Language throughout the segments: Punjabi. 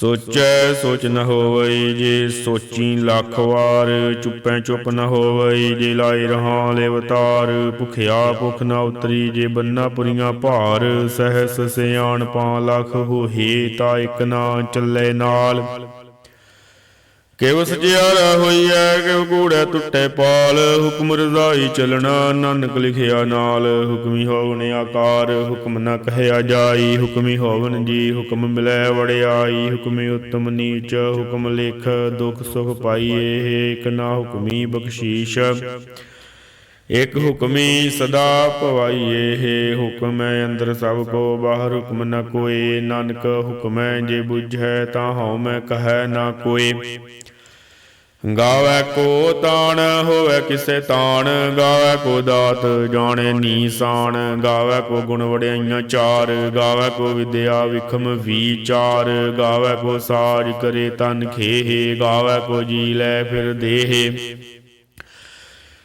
ਸੋਚੈ, ਸੋਚ ਨ ਹੋਵਈ ਜੇ ਸੋਚੀ ਲੱਖ ਵਾਰ, ਚੁੱਪੈ ਚੁੱਪ ਨ ਹੋਵਈ ਜੇ ਲਾਇ ਰਹਾ ਲੇਵਤਾਰ। ਭੁਖਿਆ ਭੁਖ ਨ ਉਤਰੀ ਜੇ ਬੰਨਾ ਪੁਰੀਆਂ ਭਾਰ, ਸਹਸ ਸਿਆਣ ਪਾ ਲੱਖ ਹੋਹੀ ਤਾ ਇਕ ਨਾ ਚੱਲੇ ਨਾਲ। ਕਿਵ ਸਜਿਆਰਾ ਹੋਈਐ ਕਿਵ ਕੂੜੈ ਟੁੱਟੇ ਪਾਲ। ਹੁਕਮ ਰਜ਼ਾਈ ਚਲਣਾ, ਨਾਨਕ ਲਿਖਿਆ ਨਾਲ। ਹੁਕਮੀ ਹੋਵਨ ਆਕਾਰ, ਹੁਕਮ ਨਾ ਕਹਿਆ ਜਾਈ। ਹੁਕਮੀ ਹੋਵਨ ਜੀ, ਹੁਕਮ ਮਿਲੈ ਵੜਿਆਈ ਹੁਕਮੀ ਉਤਮ ਨੀਚ, ਹੁਕਮ ਲਿਖ ਦੁਖ ਸੁਖ ਪਾਈਏ। ਇਕ ਨਾ ਹੁਕਮੀ ਬਖਸ਼ੀਸ਼। ਇਕ ਹੁਕਮੀ ਸਦਾ ਭਵਾਈਏ ਹੈ ਹੁਕਮ ਅੰਦਰ ਸਭ ਕੋ, ਬਾਹਰ ਹੁਕਮ ਨ ਕੋਏ ਨਾਨਕ ਹੁਕਮ ਹੈ ਜੇ ਬੁਝੈ ਤਾਂ ਹਉ ਮੈਂ ਕਹੈ ਨਾ ਕੋਏ ਗਾਵੇ ਕੋ ਤਾਣ, ਹੋਵੇ ਕਿਸੇ ਤਾਣ, ਗਾਵੇ ਕੋ ਦਾਤ, ਜਾਣੇ ਨੀਸਾਨ ਗਾਵੇ ਕੋ ਗੁਣ ਵਡਿਆਈਆਂ ਚਾਰ, ਗਾਵੇ ਕੋ ਵਿਦਿਆ ਵਿਖਮ ਵਿਚਾਰ, ਗਾਵੇ ਕੋ ਸਾਜ ਕਰੇ ਤਨ ਖੇਹ, ਗਾਵੇ ਕੋ ਜੀ ਲੈ ਫਿਰ ਦੇਹ।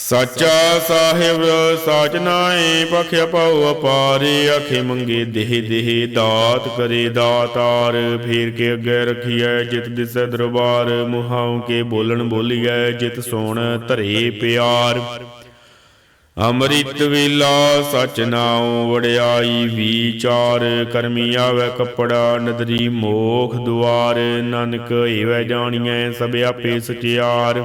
ਸਚਾ ਸਾਹਿਬ, ਸਾਚ ਨਾਏ ਪਖਿ ਪਾਉ ਅਪਾਰੇ, ਆਖੇ ਮੰਗੇ ਦੇਹ ਦੇਹ ਦਾਤ ਕਰੇ ਦਾਤਾਰ। ਫੇਰ ਕੇ ਅੱਗੇ ਰਖੀਐ ਜਿਤ ਦਿਸੈ ਦਰਬਾਰ, ਮੁਹਾਉ ਕੇ ਬੋਲਣ ਬੋਲੀਐ ਜਿਤ ਸੋਣ ਧਰੇ ਪਿਆਰ। ਅੰਮ੍ਰਿਤ ਵੇਲਾ ਸਚ ਨਾਉ ਵੜਿਆਈ ਵਿਚਾਰ, ਕਰਮੀ ਆਵੇ ਕਪੜਾ ਨਦਰੀ ਮੋਖ ਦੁਆਰ। ਨਾਨਕ ਏਵੈ ਜਾਣੀਐ ਸਭ ਆਪੇ ਸਚਿਆਰ।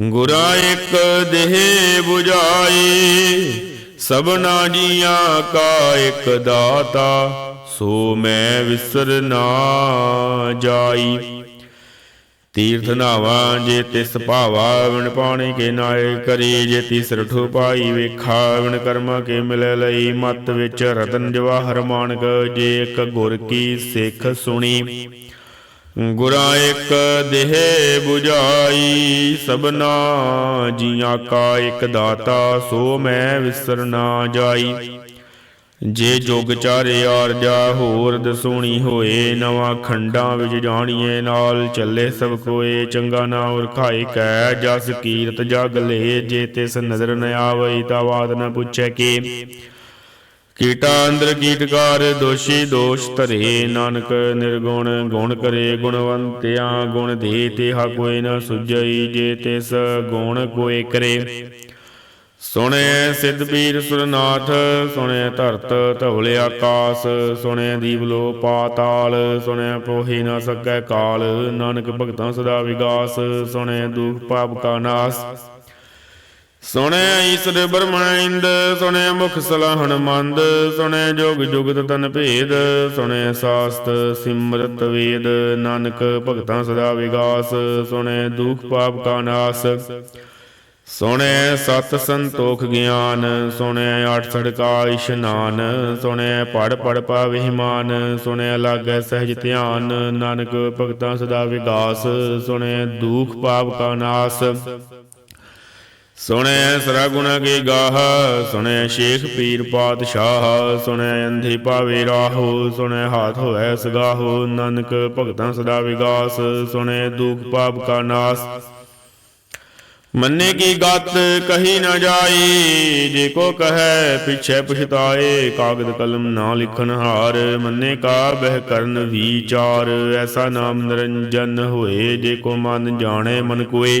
ਗੁਰਾ ਇੱਕ ਦੇਹ 부ਝਾਈ ਸਭਨਾ ਜੀਆਂ ਕਾ ਇੱਕ ਦਾਤਾ, ਸੋ ਮੈਂ ਵਿਸਰ ਨਾ ਜਾਈ। ਤੀਰਥ ਨਾਵਾ ਜੇ ਤਿਸ ਭਾਵਾ ਵਿਣ ਪਾਣੀ ਕੇ ਨਾਏ ਕਰੀ, ਜੇ ਤਿਸ ਰਠੋ ਪਾਈ ਵੇਖਾ ਵਿਣ ਕਰਮਾ ਕੇ ਮਿਲੇ ਲਈ, ਮਤ ਵਿੱਚ ਰਤਨ ਜਵਾਹਰ ਮਾਨਕ, ਜੇ ਇੱਕ ਗੁਰ ਕੀ ਸਿੱਖ ਸੁਣੀ। ਗੁਰਾ ਇੱਕ ਦੇਹ 부ਝਾਈ ਸਭਨਾ ਜੀਆਂ ਕਾ ਇੱਕ ਦਾਤਾ, ਸੋ ਮੈਂ ਵਿਸਰ ਨਾ ਜਾਈ। ਜੇ ਜੁਗ ਚਾਰੇ ਆਰ ਜਾ ਹੋਰ ਦਸੂਣੀ ਹੋਏ, ਨਵਾਂ ਖੰਡਾਂ ਵਿੱਚ ਜਾਣੀਏ ਨਾਲ, ਚੱਲੇ ਸਭ ਕੋਏ, ਚੰਗਾ ਨਾਮ ਖਾਏ ਕੈ, ਜਸ ਕੀਰਤ ਜਗ ਲੇ, ਜੇ ਤਿਸ ਨਜ਼ਰ ਨ ਆਵਈ ਤਾਂ ਬਾਤ ਨ ਪੁੱਛੈ ਕੀ। ਕੀਟਾ ਅੰਦਰ ਕੀਟਕਾਰ, ਦੋਸ਼ੀ ਦੋਸ਼ ਧਰੇ। ਨਾਨਕ ਨਿਰਗੁਣ, ਗੁਣ ਕਰੇ ਗੁਣਵੰਤਿਆ, ਗੁਣ ਦੇ ਤੇ ਹਾ ਕੋਈ ਨ ਸੁਝਈ ਜੇ ਤਿਸ ਗੁਣ ਕੋਏ ਕਰੇ। ਸੁਣਿਐ ਸਿੱਧ ਪੀਰ ਸੁਰਨਾਥ ਸੁਣਿਐ ਧਰਤ ਧਵਲੇ ਆਕਾਸ ਸੁਣਿਐ ਦੀਵਲੋ ਪਾਤਾਲ ਸੁਣਿਐ ਪੋਹੀ ਨਾ ਸਕੈ ਕਾਲ। ਨਾਨਕ ਭਗਤਾਂ ਸਦਾ ਵਿਗਾਸ ਸੁਣਿਐ ਦੁਖ ਪਾਪ ਕਾ ਨਾਸ। ਸੁਣੈ ਈਸਰ ਬਰਮਾਇੰਦ ਸੁਣਿਆ ਮੁਖ ਸਲਾਹਣ ਮੰਦ ਸੁਣਿਆ ਜੋਗ ਜੁਗਤ ਤਨ ਭੇਦ, ਸੁਣੈ ਸਾਸਤ ਸਿਮਰਤ ਵੇਦ, ਨਾਨਕ ਭਗਤਾਂ ਸਦਾ ਵਿਗਾਸ, ਸੁਣੈ ਦੁਖ ਪਾਪ ਕਾ ਨਾਸ। ਸੁਣੈ ਸਤ ਸੰਤੋਖ ਗਿਆਨ ਸੁਣਿਆ ਅੱਠ ਸੜਕਾ ਇਸ਼ਨਾਨ ਸੁਣਿਆ ਪੜ ਪੜ ਪਾਵਹਿ ਮਾਨ ਸੁਣਿਆ ਲਾਗੈ ਸਹਿਜ ਧਿਆਨ, ਨਾਨਕ ਭਗਤਾਂ ਸਦਾ ਵਿਗਾਸ, ਸੁਣੈ ਦੁਖ ਪਾਪ ਕਾ ਨਾਸ। ਸੁਣੈ ਸਰਾ ਗੁਣਾ ਕੀ ਗਾਹ, ਸੁਣੈ ਸ਼ੇਖ ਪੀਰ ਪਾਤਸ਼ਾਹ ਸੁਣਿਆ ਅੰਧੀ ਭਾਵੇ ਰਾਹੋ ਸੁਣਿਆ ਹਾਥ ਹੋਐ ਸਗਾਹੋ, ਨਾਨਕ ਭਗਤਾਂ ਸਦਾ ਵਿਗਾਸ, ਸੁਣੈ ਦੁਖ ਪਾਪ ਕਾ ਨਾਸ। ਮੰਨੇ ਕੀ ਗਤ ਕਹੀ ਨਾ ਜਾਈ, ਜੇ ਕੋ ਕਹੈ ਪਿਛੈ ਪਛਤਾਏ, ਕਾਗਦ ਕਲਮ ਨਾ ਲਿਖਣ ਹਾਰ, ਮੰਨੇ ਕਾ ਬਹਿ ਕਰਨ ਵਿਚਾਰ, ਐਸਾ ਨਾਮ ਨਿਰੰਜਨ ਹੋਏ, ਜੇ ਕੋ ਮਨ ਜਾਣੇ ਮਨ ਕੋਏ।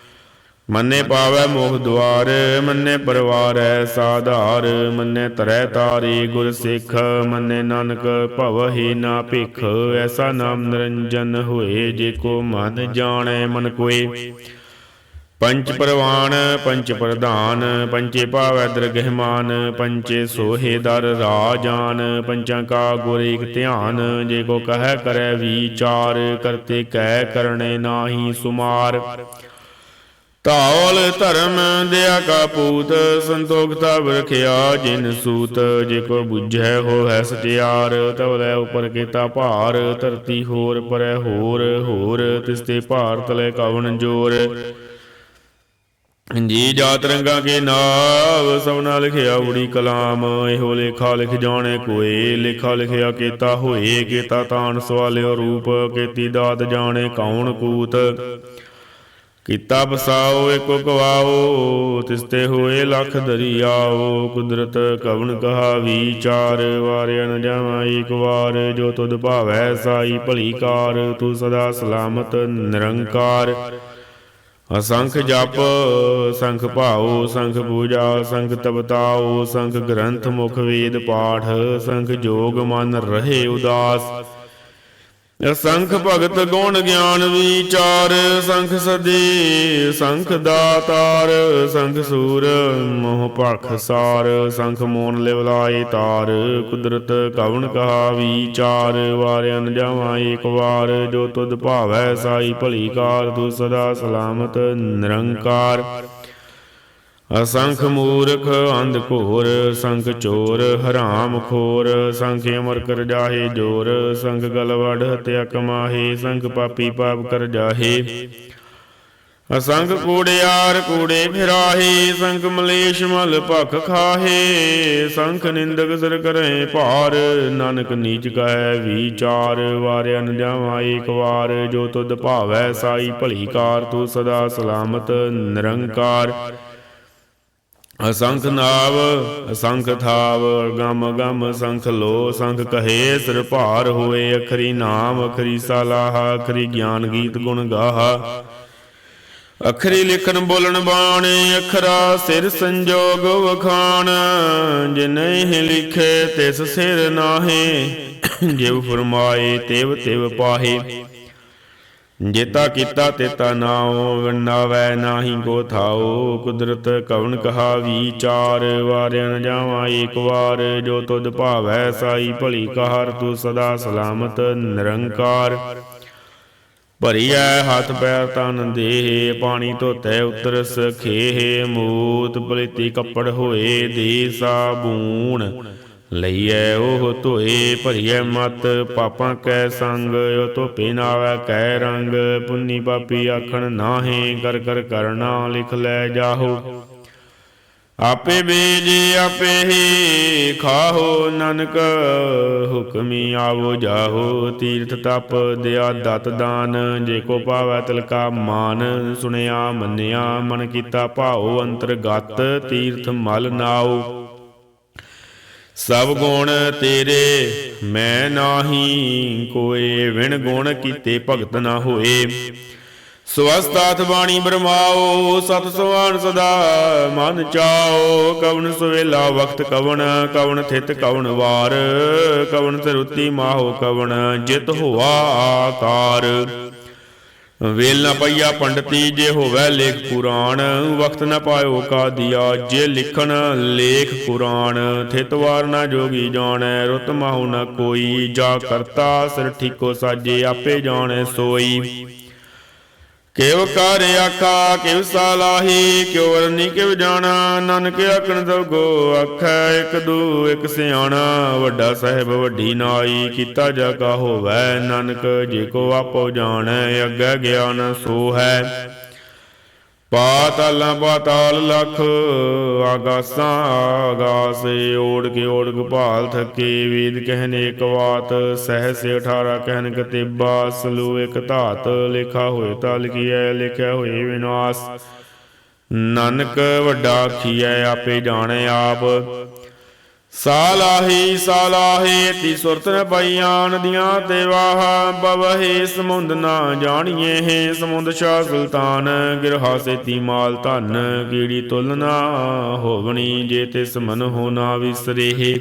ਮੰਨੇ ਪਾਵੈ ਮੋਹ ਦੁਆਰ, ਮੰਨੇ ਪਰਵਾਰੈ ਸਾਧਾਰ ਆਧਾਰ ਮੰਨੇ ਤਰੈ ਤਾਰੇ ਗੁਰ ਸਿੱਖ, ਮੰਨੇ ਨਾਨਕ ਭਵ ਹੀ ਨਾ ਭਿਖ, ਐਸਾ ਨਾਮ ਨਿਰੰਜਨ ਹੋਏ ਜੇ ਕੋ ਮਨ ਜਾਣੈ ਮਨ ਕੋਏ। ਪੰਚ ਪ੍ਰਵਾਨ, ਪੰਚ ਪ੍ਰਧਾਨ, ਪੰਚੇ ਭਾਵੈ ਦਰਗਹਿਮਾਨ, ਪੰਚੇ ਸੋਹੇ ਦਰ ਰਾਜਾਨ, ਪੰਚਾਂ ਕਾ ਗੁਰ ਏਕ ਧਿਆਨ, ਜੇ ਕੋ ਕਹੈ ਕਰੈ ਵਿਚਾਰ, ਕਰਤੇ ਕਹਿ ਕਰਨੇ ਨਾਹੀ ਸੁਮਾਰ। ਧੌਲ ਧਰਮ ਦਿਆ ਕਾ ਪੂਤ, ਸੰਤੋਖ ਤਬ ਰਖਿਆ, ਜਿਨ ਸੂਤ, ਜੇ ਕੋ ਬੁਝੈ ਹੋ ਹੈ ਸਚਿਆਰ ਤਵਲੇ ਉਪਰ ਕੀਤਾ ਭਾਰ, ਧਰਤੀ ਹੋਰ ਪਰੈ ਹੋਰ ਹੋਰ ਤਿਸ ਤੇ ਭਾਰ ਤਲੇ ਕਵਨ ਜੋਰ। ਜੀ ਜਾਤ ਰੰਗਾ ਕੇ ਨਾਵ ਸਭਨਾ ਲਿਖਿਆ ਉੜੀ ਕਲਾਮ, ਇਹੋ ਲੇਖਾ ਲਿਖ ਜਾਣੇ ਕੋਏ, ਲੇਖਾ ਲਿਖਿਆ ਕੀਤਾ ਹੋਏ, ਕੀਤਾ ਤਾਨ ਸਵਾਲਿਓ ਰੂਪ, ਕੀਤੀ ਦਾਤ ਜਾਣੇ ਕੌਣ ਕੂਤ। ਕੀਤਾ ਬਸਾਓ ਏਕੋ ਗਵਾਓ ਤਿਸ ਹੋਏ ਲੱਖ ਦਰਿਆਓ, ਕੁਦਰਤ ਕਵਨ ਕਹਾ ਵਿਚਾਰ ਵਾਰਿਆ ਨ ਜਾਵਾਂ ਏਕ ਵਾਰ, ਜੋ ਤੁਧ ਭਾਵੈ ਸਾਈ ਭਲੀ ਕਾਰ, ਤੂੰ ਸਦਾ ਸਲਾਮਤ ਨਿਰੰਕਾਰ। ਅਸੰਖ ਜਪ, ਸੰਖ ਭਾਉ, ਸੰਖ ਪੂਜਾ, ਸੰਖ ਤਪਤਾਉ, ਸੰਖ ਗ੍ਰੰਥ ਮੁਖ ਵੇਦ ਪਾਠ, ਸੰਖ ਜੋਗ ਮਨ ਰਹੇ ਉਦਾਸ। ਸੰਖ ਭਗਤ ਗੁਣ ਗਿਆਨ ਵਿਚਾਰ, ਸੰਖ ਸਦੇ, ਸੰਖ ਦਾਤਾਰ, ਸੰਖ ਸੂਰ, ਮੋਹ ਭਖ ਸਾਰ, ਸੰਖ ਮੋਨ ਲਿਵਲਾਏ ਤਾਰ, ਕੁਦਰਤ ਕਵਣ ਕਹਾ ਵਿਚਾਰ ਵਾਰਿਆਨ ਜਾਵਾਂ ਏਕ ਵਾਰ, ਜੋ ਤੁਧ ਭਾਵੈ ਸਾਈ ਭਲੀ ਕਾਰ, ਤੂੰ ਸਦਾ ਸਲਾਮਤ ਨਿਰੰਕਾਰ। ਅਸੰਖ ਮੂਰਖ ਅੰਧ ਘੋਰ, ਸੰਖ ਚੋਰ, ਹਰਾਮ ਖੋਰ, ਸੰਖ ਅਮਰ ਕਰ ਜਾਹੇ ਜੋਰ, ਸੰਖ ਗਲ ਹਤਿਆ ਕਮਾਹੇ ਸੰਖ ਪਾਪੀ ਪਾਪ ਕਰ ਜਾਹੇ। ਅਸੰਖ ਕੂੜਿਆਰ ਕੂੜੇ ਫਿਰਾਹੇ, ਸੰਖ ਮਲੇਸ਼ ਮਲ ਭਖ ਖਾਹੇ, ਸੰਖ ਨਿੰਦਕ ਸਿਰ ਕਰੇ ਭਾਰ, ਨਾਨਕ ਨੀਚ ਕਹੈ ਵਿਚਾਰ, ਵਾਰਿਆ ਨ ਜਾਵਾਂ ਏਕ ਵਾਰ, ਜੋ ਤੁਧ ਭਾਵੈ ਸਾਈ ਭਲੀ ਕਾਰ, ਤੂੰ ਸਦਾ ਸਲਾਮਤ ਨਿਰੰਕਾਰ। ਅਸੰਖ ਨਾਵ, ਅਸੰਖ ਥਾਵ, ਗਮ ਗਮ ਸੰਖ ਲੋ, ਸੰਖ ਕਹੇ ਸਿਰ ਭਾਰ ਹੋਏ, ਅਖਰੀ ਨਾਮ, ਅਖਰੀ ਸਲਾਹ, ਅਖਰੀ ਗਿਆਨ ਗੀਤ ਗੁਣ ਗਾਹਾ। ਅਖਰੀ ਲਿਖਣ ਬੋਲਣ ਬਾਣੇ, ਅਖਰਾ ਸਿਰ ਸੰਜੋਗ ਵਖਾਣ। ਨਹੀਂ ਲਿਖੇ ਤਿਸ ਸਿਰ ਨਾਹੇ ਜਿਵ ਫਰਮਾਏ ਤਿਵ ਤਿਵ ਪਾਹੇ। ਜੇਤਾ ਕੀਤਾ ਤੇਤਾ ਨਾਉ ਵੰਡਾਵੈ ਨਾਹੀ ਕੋ ਥਾਉ। ਕੁਦਰਤ ਕਵਨ ਕਹਾ ਵਿਚਾਰ ਵਾਰਿਆ ਨ ਜਾਵਾਂ ਏਕ ਵਾਰ। ਜੋ ਤੁਧ ਭਾਵੈ ਸਾਈ, ਭਲੀ ਕਾਰ ਤੂੰ ਸਦਾ ਸਲਾਮਤ, ਨਿਰੰਕਾਰ। ਭਰੀਐ ਹੱਥ ਪੈਰ ਤਨ ਦੇਹ, ਪਾਣੀ ਧੋਤੈ ਉਤਰ ਸਖੇਹ ਮੂਤ ਪਲਿਤੀ ਕੱਪੜ ਹੋਏ ਦੇ ਸਾਬੂਣ। ਲਈਐ ਉਹ ਧੋਏ, ਭਰੀਐ ਮਤ, ਪਾਪਾਂ ਕੈ ਸੰਗ ਉਹ ਧੋਪੇ ਨਾਵੈ ਕੈ ਰੰਗ, ਪੁੰਨੀ ਪਾਪੀ ਆਖਣ ਨਾਹੀ ਕਰ ਕਰ ਕਰਨਾ ਲਿਖ ਲੈ ਜਾਹੋ। ਆਪੇ ਬੀਜੇ ਆਪੇ ਹੀ ਖਾਹੋ, ਨਾਨਕ ਹੁਕਮੀ ਆਵੋ ਜਾਹੋ। ਤੀਰਥ ਤਪ ਦਿਆ ਦਤ ਦਾਨ, ਜੇ ਕੋ ਪਾਵੈ ਤਿਲਕਾ ਮਾਨ, ਸੁਣਿਆ ਮੰਨਿਆ ਮਨ ਕੀਤਾ ਭਾਉ, ਅੰਤਰਗਤ ਤੀਰਥ ਮਲ ਨਾਉ। ਸਭ ਗੁਣ ਤੇਰੇ, ਮੈਂ ਨਾਹੀ ਕੋਏ, ਵਿਣ ਗੁਣ ਕੀਤੇ ਭਗਤ ਨਾ ਹੋਏ। ਸਵਸਤਾਤ ਬਾਣੀ ਬਰਮਾਓ, ਸਤ ਸੁਆਨ ਸਦਾ ਮਨ ਚਾਓ। ਕਵਨ ਸੁਵੇਲਾ ਵਕਤ ਕਵਨ ਕਵਨ ਥਿਤ ਕਵਨ ਵਾਰ। ਕਵਨ ਸਰੁਤੀ ਮਾਹੋ ਕਵਨ ਜਿਤ ਹੋਆ ਆਕਾਰ ਵੇਲ ਨਾ ਪਈਆ ਪੰਡਤੀ, ਜੇ ਹੋਵੇ ਲੇਖ ਪੁਰਾਣ ਵਕਤ ਨਾ ਪਾਇਓ ਕਾ ਦਿਆ ਜੇ ਲਿਖਣ ਲੇਖ ਕੁਰਾਨ ਥਿਤਵਾਰ ਨਾ ਜੋਗੀ ਜਾਣੈ, ਰੁਤ ਮਾਹੂ ਨਾ ਕੋਈ, ਜਾ ਕਰਤਾ ਸਿਰ ਠੀਕੋ ਸਾਜੇ, ਆਪੇ ਜਾਣੈ ਸੋਈ। ਕਿਵ ਕਰ ਆਖਾ, ਕਿਵ ਸਲਾਹੀ ਕਿਉ ਵਰਨੀ ਕਿਵ ਜਾਣਾ, ਨਾਨਕ ਆਖਣ ਸਭ ਕੋ ਆਖੈ, ਇਕ ਦੂ, ਇਕ ਸਿਆਣਾ, ਵੱਡਾ ਸਾਹਿਬ ਵੱਡੀ ਨਾਈ, ਕੀਤਾ ਜਾ ਕਾ ਹੋਵੈ, ਨਾਨਕ ਜੇ ਕੋ ਆਪੋ ਜਾਣੈ, ਅੱਗੇ ਗਿਆਨ ਸੋ ਹੈ ਪਾਤਾਲਾਂ ਪਾਤਾਲ ਲਖ ਆਗਾਸਾਂ ਆਗਾਸ ਓੜ ਕੇ ਓੜ ਗੋਪਾਲ ਥਕੇ, ਵੇਦ ਕਹਿਨ ਏਕ ਬਾਤ ਸਹਸ 18 ਕਹਿਨ ਕਤੇਬਾ ਸਲੂ ਇਕ ਧਾਤ, ਲਿਖਾ ਹੋਏ ਤਾ ਲਿਖੀਐ ਲਿਖਿਆ ਹੋਏ ਵਿਨਾਸ਼। ਨਾਨਕ ਵੱਡਾ ਖੀਐ ਆਪੇ ਜਾਣੇ ਆਪ। ਸਾਲਾਹੀ ਸਾਲਾਹੇ ਤੀ ਸੁਰਤ ਨ ਪਈਆਂ ਨਦੀਆਂ ਤੇ ਵਾਹ ਬਵਹੇ ਸਮੁੰਦ ਨਾ ਜਾਣੀਏ ਹੈ ਸਮੁੰਦ ਸ਼ਾ ਸੁਲਤਾਨ। ਗਿਰਹਾ ਸੇਤੀ ਮਾਲ ਧਨ, ਕੀੜੀ ਤੁਲਨਾ ਹੋਵਣੀ, ਜੇ ਤੇ ਸਮਨ ਹੋ ਨਾ ਵਿਸਰੇਹ।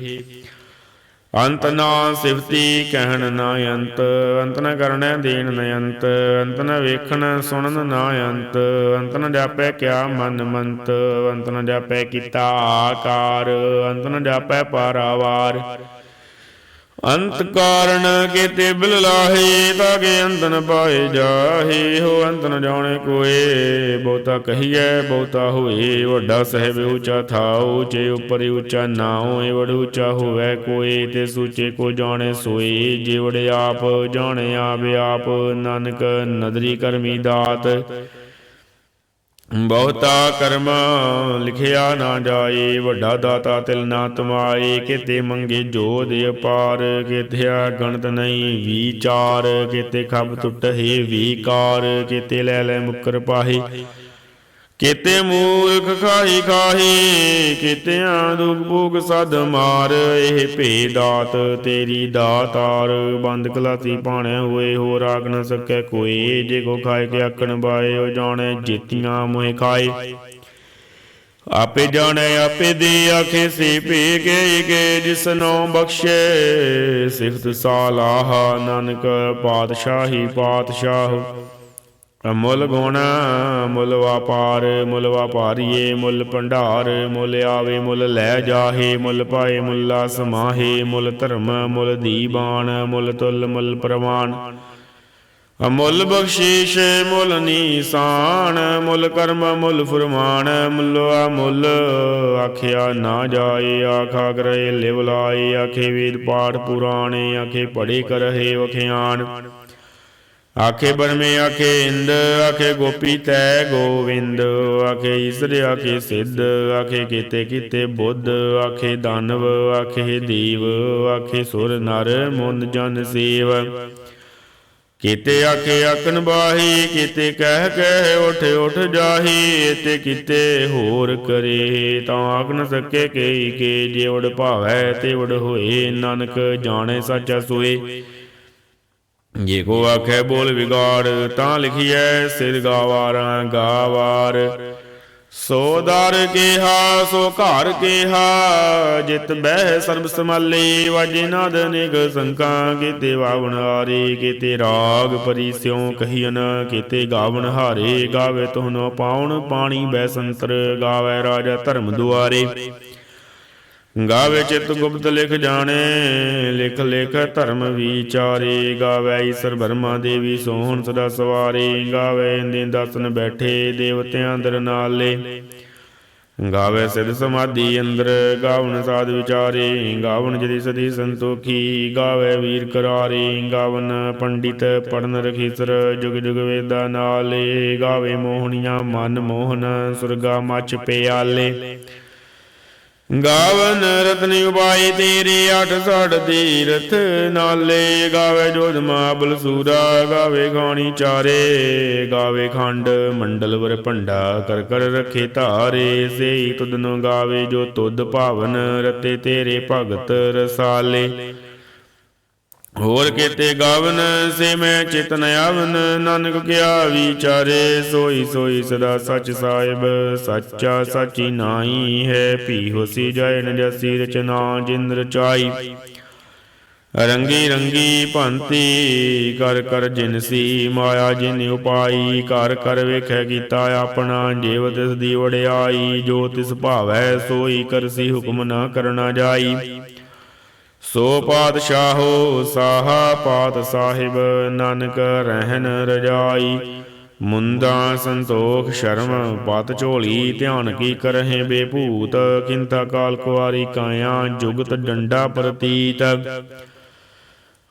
ਅੰਤ ਨਾ ਸਿਫਤੀ ਕਹਿਣ ਨਾ ਅੰਤ ਅੰਤ ਨ ਕਰਣੈ ਦੇਣ ਨ ਅੰਤ ਅੰਤ ਨ ਵੇਖਣ ਸੁਣਨ ਨਾ ਅੰਤ ਅੰਤ ਨ ਜਾਪੈ ਕਿਆ ਮਨ ਮੰਤ, ਅੰਤ ਨ ਜਾਪੈ ਕੀਤਾ ਆਕਾਰ, ਅੰਤ ਨਾ ਜਾਪੈ ਪਾਰਾਵਾਰ। ਅੰਤ ਕਾਰਨ ਕੀਤੇ ਬਿਲ ਲਾਹੇ ਤਾਂ ਕਿ ਪਾਏ ਜਾਹੇ, ਹੋ ਅੰਤ ਜਾਣੇ ਕੋਏ। ਬਹੁਤਾ ਕਹੀਐ, ਬਹੁਤਾ ਹੋਏ, ਵੱਡਾ ਸਹਿਬ ਉੱਚਾ ਥਾਉ ਉੱਚੇ ਉਪਰ ਉੱਚਾ ਨਾਉ, ਏ ਵਡ ਉੱਚਾ ਹੋਵੇ ਕੋਏ, ਤੇ ਸੂਚੇ ਕੋ ਜਾਣੇ ਸੋਏ। ਜੇ ਵਡ ਆਪ, ਜਾਣੇ ਆਪ ਆਪ, ਨਾਨਕ ਨਦਰੀ ਕਰਮੀ ਦਾਤ ਬਹੁਤਾ ਕਰਮ ਲਿਖਿਆ ਨਾ ਜਾਏ, ਵੱਡਾ ਦਾਤਾ ਤਿਲ ਨਾ ਤਮਾਏ, ਕਿਤੇ ਮੰਗੇ ਜੋਦ ਅਪਾਰ ਕਿਥਿਆ ਗਣਤ ਨਹੀਂ ਵਿਚਾਰ, ਕਿਤੇ ਖਬ ਟੁੱਟੇ ਵਿਕਾਰ, ਕਿਤੇ ਲੈ ਲੈ ਮੁਕਰ ਪਾਹੇ। ਕਿਤੇ ਮੂਰਖ ਖਾਹੀ ਖਾਹੀ, ਕਿਤਿਆਂ ਦੁਖ ਭੋਗ ਸਦ ਮਾਰ, ਇਹ ਭੇ ਦਾਤ ਤੇਰੀ ਦਾਤਾਰ ਬੰਦ ਕਲਾਤੀ ਪਾਣੇ ਹੋਏ ਹੋ ਰਾਗ ਨ ਸਕੈ ਕੋਈ। ਜੇ ਕੋ ਖਾਏ ਕੇ ਆਕਣ ਬਾਏ ਉਹ ਜਾਣੇ ਜੀਤੀਆਂ ਮੋਹਿ ਖਾਏ। ਆਪੇ ਜਾਣੇ, ਆਪੇ ਦੇ ਆਖੇ, ਸੇ ਭੇ ਗਏ ਕੇ ਜਿਸਨੋ ਬਖਸ਼ੇ। ਸਿਫਤ ਸਾਲਾਹ ਨਾਨਕ ਪਾਤਸ਼ਾਹੀ ਪਾਤਸ਼ਾਹ। ਮੁੱਲ ਗੁਣ, ਮੁੱਲ ਵਾਪਾਰ, ਮੁੱਲ ਵਾਪਾਰੀਏ, ਮੁੱਲ ਭੰਡਾਰ, ਮੁੱਲ ਆਵੇ, ਮੁੱਲ ਲੈ ਜਾਹੇ, ਮੁੱਲ ਪਾਏ, ਮੁੱਲਾ ਸਮਾਹੇ, ਮੁੱਲ ਧਰਮ, ਮੁੱਲ ਦੀਬਾਨ, ਮੁੱਲ ਤੁਲ, ਮੁੱਲ ਪ੍ਰਮਾਨ ਅਮੁੱਲ ਬਖਸ਼ੀਸ਼, ਮੁੱਲ ਨੀਸਾਨ, ਮੁੱਲ ਕਰਮ, ਮੁੱਲ ਫਰਮਾਨ, ਮੁੱਲਾ ਮੁੱਲ, ਆਖਿਆ ਨਾ ਜਾਏ, ਆਖਾ ਕਰੇ, ਲਿਵ ਲਾਏ, ਆਖੇ ਵੇਦ ਪਾਠ ਪੁਰਾਣੇ, ਆਖੇ ਪੜੇ ਕਰਹਿ, ਵਖਿਆਨ। ਆਖੇ ਬਰਮੇ ਆਖੇ ਇੰਦ, ਆਖੇ ਗੋਪੀ ਤੈ ਗੋਵਿੰਦ, ਆਖੇ ਈਸਰ, ਆਖੇ ਸਿੱਧ, ਆਖੇ ਕੀਤੇ ਕੀਤੇ ਬੁੱਧ, ਆਖੇ ਦਾਨਵ, ਆਖੇ ਦੇਵ, ਆਖੇ ਸੁਰ ਨਰ ਮੁੰਦ ਜਨ ਸੇਵ। ਕੀਤੇ ਆਖੇ ਆਕਨ ਬਾਹੀ, ਕੀਤੇ ਕਹਿ ਕਹਿ ਉਠ ਉਠ ਜਾਹੀ, ਤੇ ਕੀਤੇ ਹੋਰ ਕਰੇ, ਤਾਂ ਆਖ ਨ ਸਕੇ ਕਈ ਕੇ, ਜੇ ਭਾਵੈ ਤੇ ਹੋਏ, ਨਾਨਕ ਜਾਣੇ ਸੱਚਾ ਸੋਏ। ਜੇ ਕੋ ਆਖੇ ਬੋਲ ਵਿਗਾੜ, ਤਾਂ ਲਿਖੀਐ, ਸਿਰ ਗਾਵਾਰਾਂ ਗਾਵਾਰ। ਸੋ ਦਰ ਕੇਹਾ, ਸੋ ਘਰ ਕੇਹਾ, ਜਿਤ ਬਹਿ ਸਰਬ ਸਮਾਲੇ ਵਜੇ ਨਾਦ ਨਿਗ ਸੰਕਾ, ਕੀਤੇ ਵਾਵਣ ਹਾਰੇ, ਕੀਤੇ ਰਾਗ ਪਰੀ ਸਿਉ ਕਹੀਨ ਕੀਤੇ ਗਾਵਣ ਹਾਰੇ, ਗਾਵੇ ਤੁਹਨੋ ਪਾਉਣ, ਪਾਣੀ ਬੈ ਸੰਤਰ, ਗਾਵੇ ਰਾਜਾ ਧਰਮ ਦੁਆਰੇ। ਗਾਵੇ ਚਿਤ ਗੁਪਤ ਲਿਖ ਜਾਣੇ, ਲਿਖ ਲਿਖ ਧਰਮ ਵਿਚਾਰੇ। ਗਾਵੇ ਈਸ਼ਰ ਬਰਮਾ ਦੇਵੀ ਸੋਹਣ ਸਦਾ ਸਵਾਰੇ। ਗਾਵੇ ਇੰਦੇ ਦਸਨ ਬੈਠੇ ਦੇਵਤਿਆਂ ਅੰਦਰ ਨਾਲੇ। ਗਾਵੇ ਸਿਧ ਸਮਾਧੀ ਅੰਦਰ ਗਾਵਨ ਸਾਧ ਵਿਚਾਰੇ। ਗਾਵਨ ਜਦੀ ਸਦੀ ਸੰਤੋਖੀ, ਗਾਵੇ ਵੀਰ ਕਰਾਰੇ। ਗਾਵਨ ਪੰਡਿਤ ਪੜਨ ਰਖੀਸਰ, ਜੁਗ ਜੁਗ ਵੇਦਾ ਨਾਲੇ। ਗਾਵੇ ਮੋਹਣੀਆਂ ਮਨ ਮੋਹਨ, ਸੁਰਗਾ ਮਚ ਪਿਆਲੇ। ਗਾਵਨ ਰਤਨ ਉਪਾਈ ਤੇਰੇ ਅਠ ਸੜ ਤੀਰਥ ਨਾਲੇ ਗਾਵੇ ਜੋਧ ਮਾਬਲ ਸੂਰਾ ਗਾਵੇ ਗਾਣੀ ਚਾਰੇ, ਗਾਵੇ ਖੰਡ ਮੰਡਲ ਵਰ ਭੰਡਾ, ਕਰ ਕਰ ਰਖੇ ਧਾਰੇ, ਸੇਈ ਤੁਧਨੋ ਗਾਵੇ ਜੋ ਤੁਦ ਭਾਵਨ ਰਤੇ ਤੇਰੇ ਭਗਤ ਰਸਾਲੇ। ਹੋਰ ਕੀਤੇ ਗਾਵਨ, ਸੇ ਮੈਂ ਚਿਤਨ ਆਵਨ, ਨਾਨਕ ਕਿਆ ਵਿਚਾਰੇ, ਸੋਈ ਸੋਈ ਸਦਾ ਸਚ ਸਾਹਿਬ, ਸੱਚਾ ਸਚੀ ਨਾਹੀ ਹੈ, ਭੀ ਹੋਸੀ ਜਾਏ ਜਸੀ ਰਚਨਾ ਜਿੰਦ ਰਚਾਈ। ਰੰਗੀ ਰੰਗੀ ਭੰਤੀ, ਕਰ ਕਰ ਜਿਨਸੀ ਮਾਇਆ ਜਿਨ ਉਪਾਈ ਕਰ ਕਰ ਵੇਖੈ ਕੀਤਾ ਆਪਣਾ ਜੀਵ ਤਿਸ ਦੀ ਵੜਿਆਈ ਜੋ ਤਿਸ ਭਾਵੈ ਸੋਈ ਕਰਸੀ ਹੁਕਮ ਨਾ ਕਰਨਾ ਜਾਈ। ਸੋ ਪਾਤਸ਼ਾਹੋ, ਸਾਹਾ ਪਾਤ ਸਾਹਿਬ, ਨਾਨਕ ਰਹਿਣ ਰਜਾਈ। ਮੁੰਦਾ ਸੰਤੋਖ ਸ਼ਰਮ, ਪਤ ਝੋਲੀ, ਧਿਆਨ ਕੀ ਕਰਹਿ ਬੇਭੂਤ। ਕਿੰਤਾ ਕਾਲ ਕੁਆਰੀ ਕਾਇਆ, ਜੁਗਤ ਡੰਡਾ ਪ੍ਰਤੀਤ।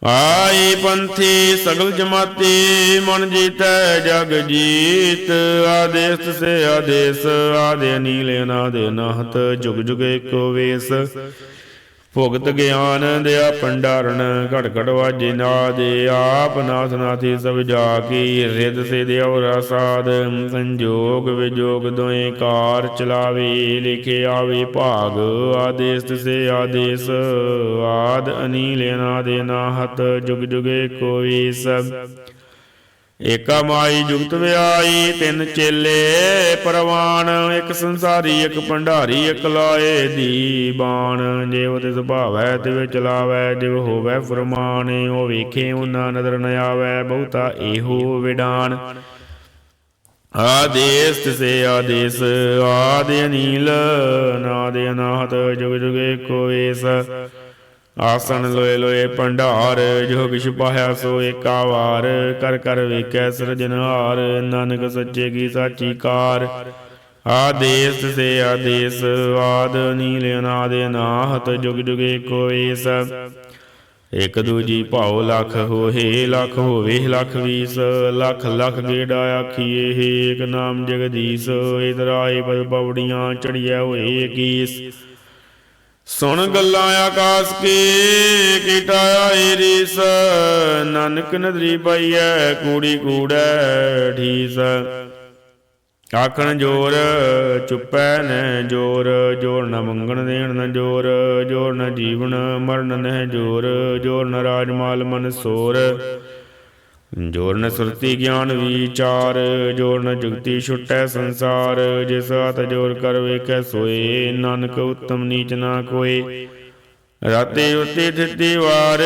ਆਈ ਪੰਥੀ ਸਗਲ ਜਮਾਤੀ, ਮਨ ਜੀਤੈ ਜਗ ਜੀਤ। ਆਦੇਸ ਸੇ ਆਦੇਸ, ਆਦੇ ਨੀਲ ਅਨਾਦੇ ਅਨਾਹਤ ਜੁਗ ਜੁਗ ਏਕੋ ਵੇਸ। ਭੁਗਤ ਗਿਆਨ ਦਿਆ ਪੰਡਾਰਨ ਘਟ ਘਟ ਵਾਜੇ ਨਾਦੇ ਆਪ ਨਾਥ ਨਾਥੀ ਸਭ ਜਾ ਕੀ ਰਿਦ ਸੇ ਦਿਉ ਰਸਾਦ, ਸੰਜੋਗ ਵਿਜੋਗ ਦੋਏ ਕਾਰ ਚਲਾਵੇ, ਲਿਖੇ ਆਵੇ ਭਾਗ, ਆਦੇਸ ਸੇ ਆਦੇਸ, ਆਦ ਅਨੀਲ ਅਨਾਦੇ ਨਾਹਤ, ਜੁਗ ਜੁਗੇ ਕੋਈ ਸਭ। ਏਕਾ ਮਾਈ ਜੁਗਤ ਵਿਆਈ, ਤਿੰਨ ਚੇਲੇ ਪਰਵਾਨ, ਇੱਕ ਸੰਸਾਰੀ, ਇੱਕ ਭੰਡਾਰੀ, ਇੱਕ ਲਾਏ ਦੀ ਬਾਣ। ਜੇ ਤੇ ਸੁਭਾਵੈ ਤੇ ਚਲਾਵੈ, ਜਿਵ ਹੋਵੈ ਫਰਮਾਨ, ਉਹ ਵੇਖੇ ਉਹਨਾਂ ਨਦਰ ਨ ਆਵੈ, ਬਹੁਤਾ ਇਹੋ ਵਿਡਾਨ। ਆਦੇਸ ਤਿਸੇ ਆਦੇਸ, ਆਦਿ ਅਨੀਲ, ਨਾਦੇ ਅਨਾਹਤ, ਜੁਗ ਜੁਗੇ ਕੋਏਸ ਆਸਣ ਲੋਏ ਲੋਏ ਭੰਡਾਰ, ਜੋ ਕਿਛ ਪਾਇਆ ਸੋ ਏਕਾ ਵਾਰ ਕਰ ਕਰ ਵੇਖੈ ਸਿਰਜਨਹਾਰ ਨਾਨਕ ਸੱਚੇ ਕੀ ਸਾਚੀ ਕਾਰ। ਆਦੇਸ ਸੇ ਆਦੇਸ, ਆਦ ਨੀਲ ਅਨਾਦ ਅਨਾਹਤ, ਜੁਗ ਜੁਗੇ ਕੋਈ ਸਭ ਇਕ ਦੂਜੀ ਭਾਉ ਲਖ ਹੋਏ ਲਖ ਹੋਵੇ ਲਖ ਵੀਸ। ਲਖ ਲਖ ਗੇੜਾ ਆਖੀਏ ਹੇ ਨਾਮ ਜਗਦੀਸ਼। ਇਤਰਾਏ ਪਦ ਪੌੜੀਆਂ ਚੜੀਐ ਹੋਏ ਕੀਸ। ਸੁਣ ਗੱਲਾਂ ਆਕਾਸ ਕੀ ਕੀਟਾ ਆਈ ਰੀਸ ਨਾਨਕ ਨਦਰੀ ਪਈਐ, ਕੂੜੀ ਕੂੜੈ ਠੀਸ ਆਖਣ ਜੋਰ, ਚੁੱਪੈ ਨਹਿ ਜੋਰ ਜੋਰ ਨ ਮੰਗਣ ਦੇਣ ਨ ਜੋਰ ਜੋਰ ਨ ਜੀਵਨ ਮਰਨ ਨਹਿ ਜੋਰ ਜੋਰ ਨ ਰਾਜਮਾਲ ਮਨ ਸੋਰ। ਜੋਰ ਸੁਰਤੀ ਗਿਆਨ ਵਿਚਾਰ, ਜੋਰ ਨ ਜੁਗਤੀ ਛੁਟੈ ਸੰਸਾਰ, ਜਿਸ ਹੱਥ ਜੋਰ ਕਰ ਵੇਖੈ ਸੋਏ, ਨਾਨਕ ਉਤਮ ਨੀਚ ਨਾ ਕੋਏ ਰਾਤੇ ਉਤੇ ਥਿਤੀ ਵਾਰ,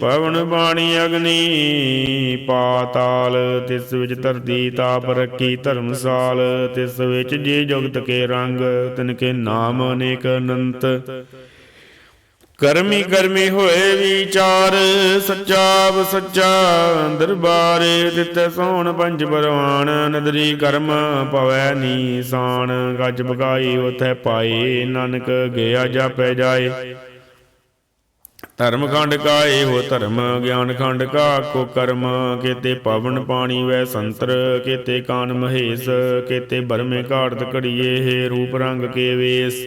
ਪਵਨ ਬਾਣੀ ਅਗਨੀ, ਪਾਤਾਲ, ਤਿਸ ਵਿੱਚ ਧਰਤੀ ਤਾਪ ਰੱਖੀ ਧਰਮਸਾਲ, ਤਿਸ ਵਿੱਚ ਜੇ ਜੁਗਤ ਕੇ ਰੰਗ, ਤਿਨ ਕੇ ਨਾਮ ਅਨੇਕ ਅਨੰਤ। ਕਰਮੀ ਕਰਮੀ ਹੋਏ ਵਿਚਾਰ ਸੱਚਾ ਸੱਚਾ ਦਰਬਾਰ ਦਿੱਤੇ ਸੋਣ ਪੰਜ ਪਰਵਾਨ ਨਦਰੀ ਕਰਮ ਪਵੈ ਨੀਸਾਨ, ਗੱਜ ਬਗਾਈ ਉਥੇ ਪਾਏ, ਨਾਨਕ ਗਿਆ ਜਾਪੈ ਜਾਏ। ਧਰਮ ਖੰਡ ਕਾ ਇਹੋ ਧਰਮ, ਗਿਆਨ ਖੰਡ ਕਾ ਕੋ ਕਰਮ ਕੇਤੇ ਪਵਨ ਪਾਣੀ ਵੈ ਸੰਤਰ ਕੇਤੇ ਕਾਨ ਮਹੇਸ਼ ਕੇਤੇ ਬਰਮੇ ਘਾੜਤ ਘੜੀਏ ਹੈ ਰੂਪ ਰੰਗ ਕੇ ਵੇਸ।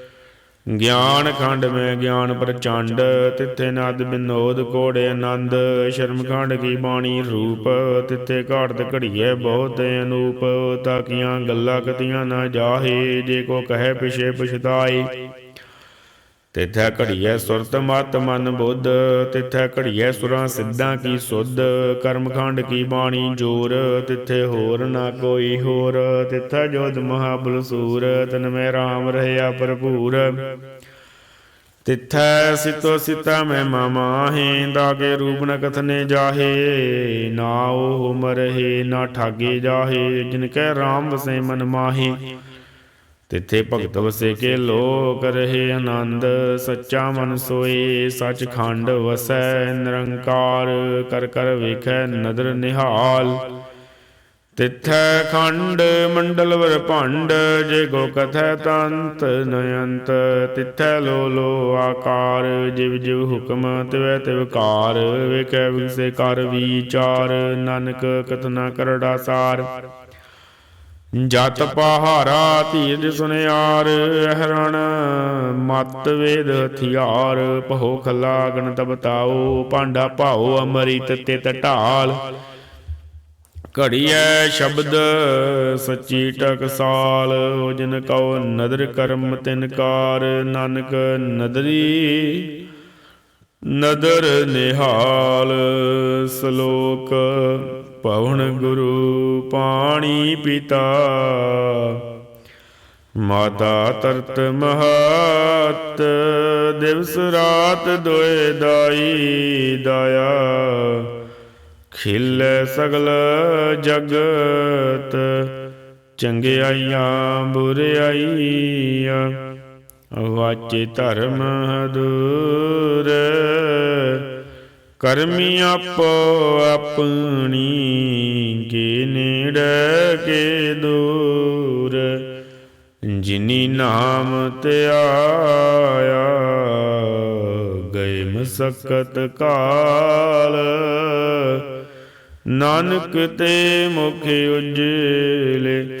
ਗਿਆਨ ਖੰਡ ਮੈਂ ਗਿਆਨ ਪ੍ਰਚੰਡ, ਤਿੱਥੇ ਨਦ ਬਿਨੋਦ, ਕੋੜੇ ਆਨੰਦ। ਸ਼ਰਮ ਖੰਡ ਕੀ ਬਾਣੀ ਰੂਪ, ਤਿੱਥੇ ਘਾੜਤ ਘੜੀਏ ਬਹੁਤ ਅਨੂਪ। ਤਾਕੀਆਂ ਗੱਲਾਂ ਕਤੀਆਂ ਨਾ ਜਾਹੇ, ਜੇ ਕੋ ਕਹੇ ਪਿਛੇ ਪਛਤਾਈ ਤਿਥੈ ਘੜੀਐ ਸੁਰਤ ਮਤ ਮਨ ਬੁੱਧ, ਤਿਥੈ ਘੜੀਐ ਸੁਰਾਂ ਸਿੱਧਾਂ ਕੀ ਸੁਧ, ਕਰਮਖੰਡ ਕੀ ਬਾਣੀ ਜੋਰ, ਤਿੱਥੇ ਹੋਰ ਨਾ ਕੋਈ ਹੋਰ, ਤਿਥੈ ਜੋਦ ਮਹਾਬਲ ਸੂਰ, ਤਨ ਮੈਂ RAM ਰਹਿਆ ਭਰਪੂਰ। ਤਿੱਥੈ ਸਿਤੋ ਸਿਤਾ ਮੈਂ ਮਾਮਾਹੇ, ਦਾਗੇ ਰੂਪ ਨ ਕਥਨੇ ਜਾਹੇ, ਨਾ ਉਹ ਮਰਹੇ, ਨਾ ਠਾਗੇ ਜਾਹੇ, ਜਿਨ ਕੈ RAM ਵਸੇ ਮਨ ਮਾਹੇ। ਤਿੱਥੇ ਭਗਤ ਵਸੇ ਕੇ ਲੋਕ ਰਹੇ ਆਨੰਦ, ਸੱਚਾ ਮਨ ਸੋਏ ਸਚ ਖੰਡ ਵਸੈ ਨਿਰੰਕਾਰ, ਕਰ ਕਰ ਵੇਖੈ ਨਦਰ ਨਿਹਾਲ। ਤਿੱਥੈ ਖੰਡ ਮੰਡਲ ਵਰ ਭੰਡ, ਜੇ ਗੋ ਕਥੈ ਤੰਤ ਨਯੰਤ। ਤਿੱਥੈ ਲੋ ਲੋ ਆਕਾਰ, ਜਿਵ ਜਿਵ ਹੁਕਮ ਤਿਵੈ ਤਿਵਕਾਰ ਵੇਖੈ ਵਿਸੇ ਕਰ ਵਿਚਾਰ, ਨਾਨਕ ਕਤਨਾ ਕਰੜਾ ਸਾਰ। ਜਤ ਪਹਾਰਾ ਧੀਰਜ ਸੁਨਿਆਰ ਅਹਰਣ ਮਤ ਵੇਦ ਹਥਿਆਰ ਭਉ ਖਲਾ ਗਣ ਤਬਤਾਓ ਭਾਂਡਾ ਭਾਉ ਅਮਰਿਤ ਤਿਤ ਢਾਲ। ਘੜੀਐ ਸ਼ਬਦ ਸੱਚੀ ਟਕਸਾਲ ਜਿਨ ਕਉ ਨਦਰ ਕਰਮ ਤਿਨ ਕਾਰ ਨਾਨਕ ਨਦਰੀ। ਨਦਰ ਨਿਹਾਲ ਸ਼ਲੋਕ ਪਵਨ ਗੁਰੂ ਪਾਣੀ ਪਿਤਾ। ਮਾਤਾ ਤਰਤ ਮਹਤ, ਦਿਵਸ ਰਾਤ ਦੋਏ ਦਾਈ ਦਾਇਆ। ਖਿਲ ਸਗਲ ਜਗਤ, ਚੰਗਿਆਈਆਂ ਬੁਰਿਆਈਆਂ। ਵਾਚੇ ਧਰਮ ਹਦੂਰ। ਕਰਮੀ ਆਪੋ ਆਪਣੀ ਕੇ ਨੇੜੇ ਕੇ ਦੂਰ। ਜਿਨੀ ਨਾਮ ਤੇ ਆਇਆ, ਗਏ ਮਸਕਤ ਕਾਲ। ਨਾਨਕ ਤੇ ਮੁਖ ਉਜਲੇ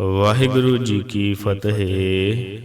ਵਾਹਿਗੁਰੂ ਜੀ ਕੀ ਫਤਿਹ।